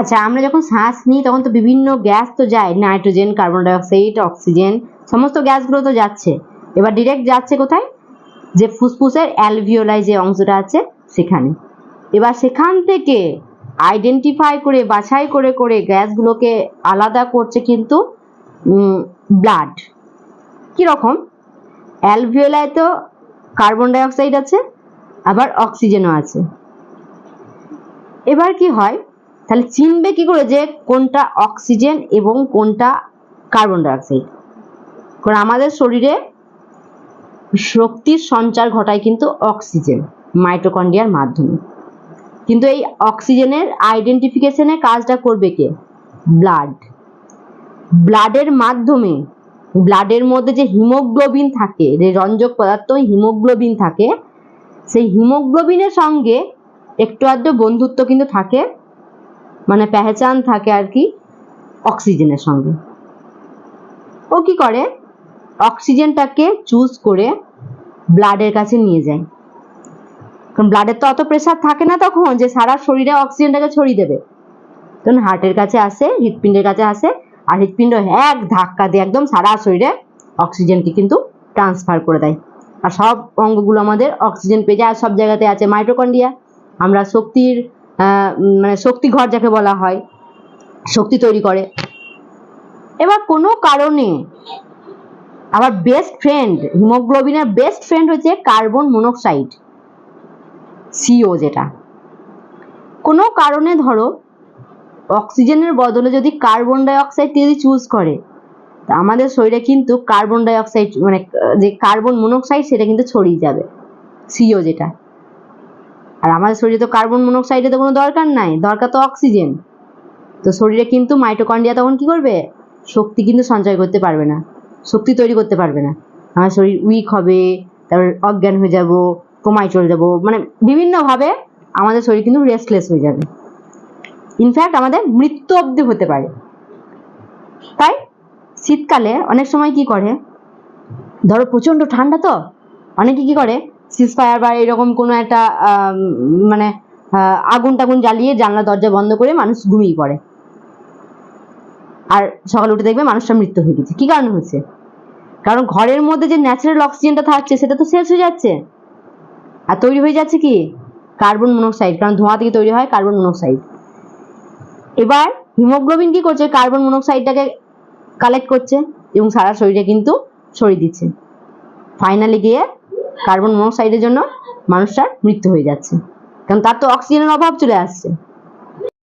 আচ্ছা আমরা যখন শ্বাস নিই, তখন তো বিভিন্ন গ্যাস তো যায়, নাইট্রোজেন কার্বন ডাইঅক্সাইড অক্সিজেন, সমস্ত গ্যাসগুলো তো যাচ্ছে। এবার ডিরেক্ট যাচ্ছে কোথায়? যে ফুসফুসের অ্যালভিওলাই যে অংশটা আছে, সেখানে। এবার সেখান থেকে আইডেন্টিফাই করে, বাছাই করে করে গ্যাসগুলোকে আলাদা করছে কিন্তু ব্লাড কীরকম? অ্যালভিওলায় তো কার্বন ডাইঅক্সাইড আছে, আবার অক্সিজেনও আছে। এবার কি হয়? তাহলে চিনবে কি করে যে কোনটা অক্সিজেন এবং কোনটা কার্বন ডাইঅক্সাইড? কারণ আমাদের শরীরে শক্তির সঞ্চার ঘটায় কিন্তু অক্সিজেন, মাইটোকন্ড্রিয়ার মাধ্যমে। কিন্তু এই অক্সিজেনের আইডেন্টিফিকেশনে কাজটা করবে কে? ব্লাড। ব্লাডের মাধ্যমে, ব্লাডের মধ্যে যে হিমোগ্লোবিন থাকে, যে রঞ্জক পদার্থ হিমোগ্লোবিন থাকে, সেই হিমোগ্লোবিনের সঙ্গে একটু আধটু বন্ধুত্ব কিন্তু থাকে মানে পেহচান থাকে আর কি অক্সিজেনের সঙ্গে। ও কি করে? অক্সিজেনটাকে চুজ করে ব্লাডের কাছে নিয়ে যায়। কারণ ব্লাডের তো অত প্রেশার থাকে না তখন যে সারা শরীরে অক্সিজেনটাকে ছড়িয়ে দেবে। তখন হার্টের কাছে আসে, হৃৎপিণ্ডের কাছে আসে, আর হৃৎপিণ্ড এক ধাক্কা দিয়ে একদম সারা শরীরে অক্সিজেনকে কিন্তু ট্রান্সফার করে দেয়। আর সব অঙ্গগুলো আমাদের অক্সিজেন পেয়ে যায় সব জায়গাতে আছে মাইটোকন্ড্রিয়া আমরা শক্তির মানে শক্তি ঘর যাকে বলা হয়, শক্তি তৈরি করে। এবার কোনো কারণে আবার বেস্ট ফ্রেন্ড হিমোগ্লোবিনের বেস্ট ফ্রেন্ড হচ্ছে কার্বন মনোক্সাইড সিও যেটা। কোনো কারণে ধরো অক্সিজেনের বদলে যদি কার্বন ডাই অক্সাইড যদি চুজ করে, তা আমাদের শরীরে কিন্তু কার্বন ডাই অক্সাইড মানে যে কার্বন মনোক্সাইড সেটা কিন্তু ছড়িয়ে যাবে সিও যেটা। আর আমাদের শরীরে তো কার্বন মনোক্সাইডের তো কোনো দরকার নাই, দরকার তো অক্সিজেন তো শরীরে কিন্তু মাইটোকন্ড্রিয়া তখন কি করবে? শক্তি কিন্তু সঞ্চয় করতে পারবে না, শক্তি তৈরি করতে পারবে না। আমার শরীর উইক হবে, তারপর অজ্ঞান হয়ে যাব কোমায় চলে যাব মানে বিভিন্নভাবে আমাদের শরীর কিন্তু রেস্টলেস হয়ে যাবে। ইনফ্যাক্ট আমাদের মৃত্যু অবধি হতে পারে। তাই শীতকালে অনেক সময় কি করে? ধরো প্রচণ্ড ঠান্ডা তো, অনেকে কি করে? সিসফায়ার বা এরকম কোনো একটা মানে আগুন টাগুন জ্বালিয়ে জানলা, দরজা বন্ধ করে মানুষ ঘুমিয়ে পড়ে। আর সকালে উঠে দেখবে মানুষটা মৃত্যু হয়ে গেছে। কি কারণ হচ্ছে কারণ ঘরের মধ্যে যে ন্যাচারাল অক্সিজেনটা থাকছে, সেটা তো শেষ হয়ে যাচ্ছে। আর তৈরি হয়ে যাচ্ছে কি? কার্বন মনোক্সাইড কারণ ধোঁয়া থেকে তৈরি হয় কার্বন মনোক্সাইড এবার হিমোগ্লোবিন কি করছে? কার্বন মনোক্সাইডটাকে কালেক্ট করছে এবং সারা শরীরে কিন্তু ছড়িয়ে দিচ্ছে। ফাইনালি গিয়ে কার্বন মনোক্সাইডের জন্য মানুষটার মৃত্যু হয়ে যাচ্ছে। কারণ তার তো অক্সিজেনের অভাব চলে আসছে।